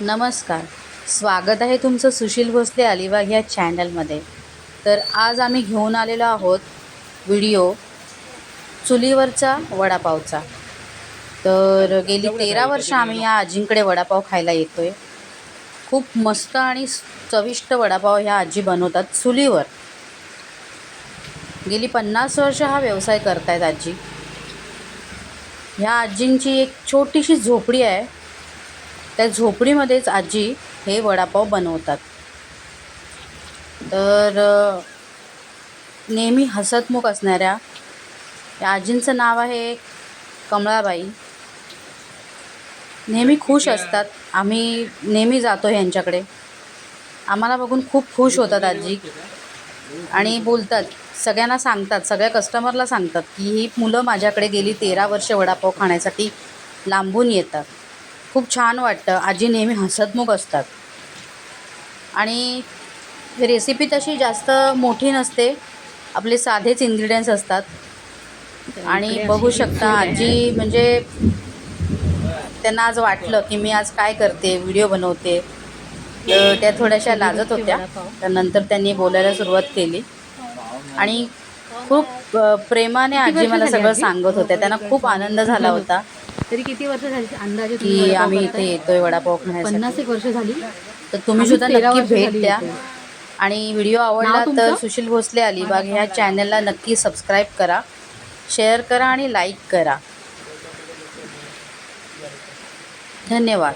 नमस्कार. स्वागत आहे तुमचं सुशील भोसले अलिबाग ह्या चॅनलमध्ये. तर आज आम्ही घेऊन आलेलो आहोत व्हिडिओ चुलीवरचा वडापावचा. तर गेली तेरा वर्ष आम्ही या आजींकडे वडापाव खायला येतो आहे खूप मस्त आणि चविष्ट वडापाव ह्या आजी बनवतात चुलीवर. गेली पन्नास वर्ष हा व्यवसाय करतायत आजी. ह्या आजींची एक छोटीशी झोपडी आहे. त्या झोपडीमध्येच आजी हे वडापाव बनवतात. तर नेहमी हसतमुख असणाऱ्या या आजींचं नाव आहे कमळाबाई. नेहमी खुश असतात. आम्ही नेहमी जातो ह्यांच्याकडे. आम्हाला बघून खूप खुश होतात आजी. आणि बोलतात सगळ्यांना सांगतात सगळ्या कस्टमरला सांगतात की ही मुलं माझ्याकडे गेली तेरा वर्ष वडापाव खाण्यासाठी लांबून येतात. खूप छान वाटतं. आजी नेहमी हसतमुख असतात. आणि रेसिपी तशी जास्त मोठी नसते. आपले साधेच इन्ग्रेडियंट्स असतात. आणि बघू शकता आजी म्हणजे त्यांना आज वाटलं की मी आज काय करते व्हिडिओ बनवते. तर त्या थोड्याशा लाजत होत्या. तर नंतर त्यांनी बोलायला सुरुवात केली. आणि खूप प्रेमाने आजी मला सगळं? सांगत होत्या. त्यांना खूप आनंद झाला होता. तरी किती वर्ष झाली अंदाजे की आम्ही इथे? येतोय वडापाव खाण्यासाठी. पन्नास एक वर्ष झाली. तर तुम्ही आम्ही सुद्धा तेरा नक्की वर्ष भेट झाली द्या. आणि व्हिडिओ आवडला नाव तर तुमचं? सुशील भोसले अलिबाग ह्या चॅनलला नक्की सबस्क्राईब करा. शेअर करा आणि लाईक करा. धन्यवाद.